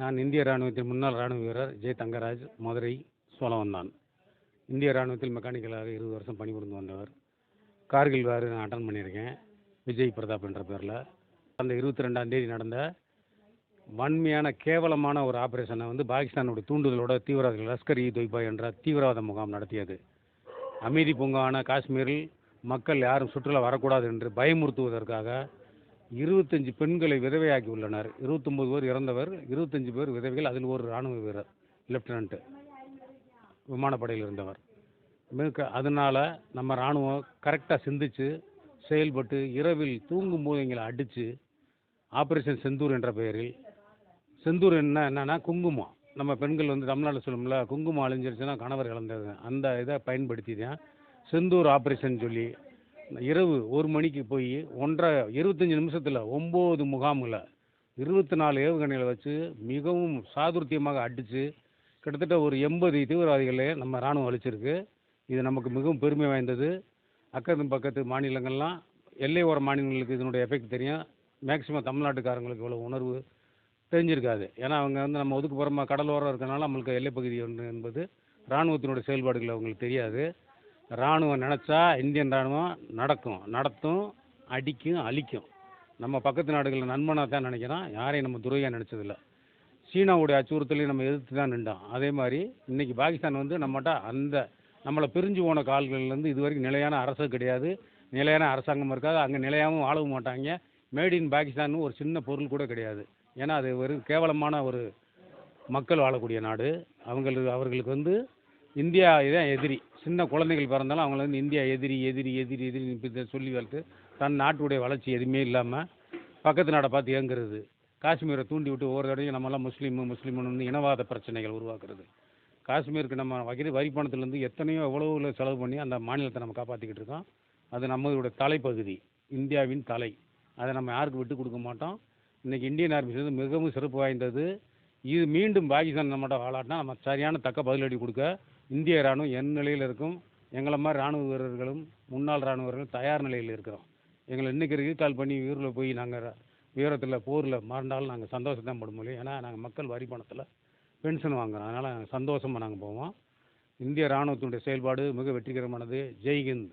நான் இந்திய ராணுவத்தின் முன்னாள் ராணுவ வீரர் ஜெய் தங்கராஜ் மதுரை சோழவந்தான். இந்திய ராணுவத்தில் மெக்கானிக்கலாக இருபது வருஷம் பணிபுரிந்து வந்தவர். கார்கில் வேறு நான் அட்டன் பண்ணியிருக்கேன். விஜய் பிரதாப் என்ற பேரில். அந்த இருபத்தி ரெண்டாம் தேதி நடந்த வன்மையான கேவலமான ஒரு ஆப்ரேஷனை வந்து பாகிஸ்தானுடைய தூண்டுதலோட தீவிரவாதிகள் லஷ்கர் இ தொய்பா என்ற தீவிரவாத முகாம் நடத்தியது. அமைதி பூங்காவான காஷ்மீரில் மக்கள் யாரும் சுற்றுலா வரக்கூடாது என்று பயமுறுத்துவதற்காக இருபத்தஞ்சு பெண்களை விதவையாக்கி உள்ளனர். இருபத்தொம்பது பேர் இறந்தவர் இருபத்தஞ்சு பேர் விதவைகள் அதில் ஒரு இராணுவ வீரர் லெப்டினன்ட்டு விமானப்படையில் இருந்தவர். மிக அதனால் நம்ம இராணுவம் கரெக்டாக சிந்திச்சு செயல்பட்டு இரவில் தூங்கும்போது எங்களை அடித்து ஆப்ரேஷன் செந்தூர் என்ற பெயரில். செந்தூர் என்ன என்னன்னா குங்குமம். நம்ம பெண்கள் வந்து தமிழ்நாட்டில் சொல்லும்ல குங்குமம் அழிஞ்சிருச்சுன்னா கணவர் இழந்தது. அந்த இதை பயன்படுத்தி தான் செந்தூர் ஆப்ரேஷன் சொல்லி இரவு ஒரு மணிக்கு போய் ஒன்றரை இருபத்தஞ்சி நிமிஷத்தில் ஒம்பது முகாம்களை இருபத்தி நாலு ஏவுகணைகளை வச்சு மிகவும் சாதுர்த்தியமாக அடித்து கிட்டத்தட்ட ஒரு எண்பது தீவிரவாதிகளை நம்ம இராணுவம் அழிச்சிருக்கு. இது நமக்கு மிகவும் பெருமை வாய்ந்தது. அக்கத்து பக்கத்து மாநிலங்கள்லாம் எல்லை ஓர மாநிலங்களுக்கு இதனுடைய எஃபெக்ட் தெரியும். மேக்சிமம் தமிழ்நாட்டுக்காரங்களுக்கு இவ்வளோ உணர்வு தெரிஞ்சிருக்காது. ஏன்னா அவங்க வந்து நம்ம ஒதுக்குப்புறமா கடலோரம் இருக்கிறனால நம்மளுக்கு எல்லைப்பகுதி ஒன்று என்பது இராணுவத்தினுடைய செயல்பாடுகள் அவங்களுக்கு தெரியாது. இராணுவம் நினச்சா இந்தியன் இராணுவம் நடக்கும். நடத்தும் அடிக்கும் அழிக்கும். நம்ம பக்கத்து நாடுகளில் நண்பனாக தான் நினைக்கிறோம் யாரையும் நம்ம துறையாக நினச்சதில்ல. சீனாவுடைய அச்சுறுத்தலையும் நம்ம எதிர்த்து தான் நின்றோம். அதே மாதிரி இன்னைக்கு பாகிஸ்தான் வந்து நம்மகிட்ட அந்த நம்மளை பிரிஞ்சு போன கால்கள்லேருந்து இது வரைக்கும் நிலையான அரசு கிடையாது. நிலையான அரசாங்கம் இருக்காது. அங்கே நிலையாகவும் வாழவும் மாட்டாங்க. மேட் இன் பாகிஸ்தான் ஒரு சின்ன பொருள் கூட கிடையாது. ஏன்னா அது வெறும் கேவலமான ஒரு மக்கள் வாழக்கூடிய நாடு. அவங்களுக்கு அவர்களுக்கு வந்து இந்தியா இதான் எதிரி. சின்ன குழந்தைகள் பிறந்தாலும் அவங்கள வந்து இந்தியா எதிரி எதிரி எதிரி எதிரி இப்படி சொல்லி வளர்த்து தன் நாட்டுடைய வளர்ச்சி எதுவுமே இல்லாமல் பக்கத்து நாடை பார்த்து ஏங்குறது. காஷ்மீரை தூண்டி விட்டு ஒவ்வொரு தடவையும் நம்மளாம் முஸ்லீமு முஸ்லீம்னு இனவாத பிரச்சனைகள் உருவாக்குறது. காஷ்மீருக்கு நம்ம வகிற வரி பணத்துலேருந்து எத்தனையோ எவ்வளோ செலவு பண்ணி அந்த மாநிலத்தை நம்ம காப்பாற்றிக்கிட்டு இருக்கோம். அது நம்மளுடைய தலைப்பகுதி இந்தியாவின் தலை. அதை நம்ம யாருக்கும் விட்டு கொடுக்க மாட்டோம். இன்றைக்கி இந்தியன் ஆர்மி வந்து மிகவும் சிறப்பு வாய்ந்தது. இது மீண்டும் பாகிஸ்தான் நம்மகிட்ட வாழாட்டினா நம்ம சரியான தக்க பதிலடி கொடுக்க இந்திய ராணுவம் என் நிலையில் இருக்கும். எங்களை மாதிரி ராணுவ வீரர்களும் முன்னாள் இராணுவ வீரர்களும் தயார் நிலையில் இருக்கிறோம். எங்களை இன்னைக்கு ரீகால் பண்ணி ஊரில் போய் நாங்கள் வீரத்தில் போரில் மறந்தாலும் நாங்கள் சந்தோஷம் தான் பட முடியும் ஏன்னா நாங்கள் மக்கள் வரி பணத்தில் பென்ஷன் வாங்குறோம். அதனால் நாங்கள் சந்தோஷமாக நாங்கள் போவோம். இந்திய இராணுவத்தினுடைய செயல்பாடு மிக வெற்றிகரமானது. ஜெய்ஹிந்த்.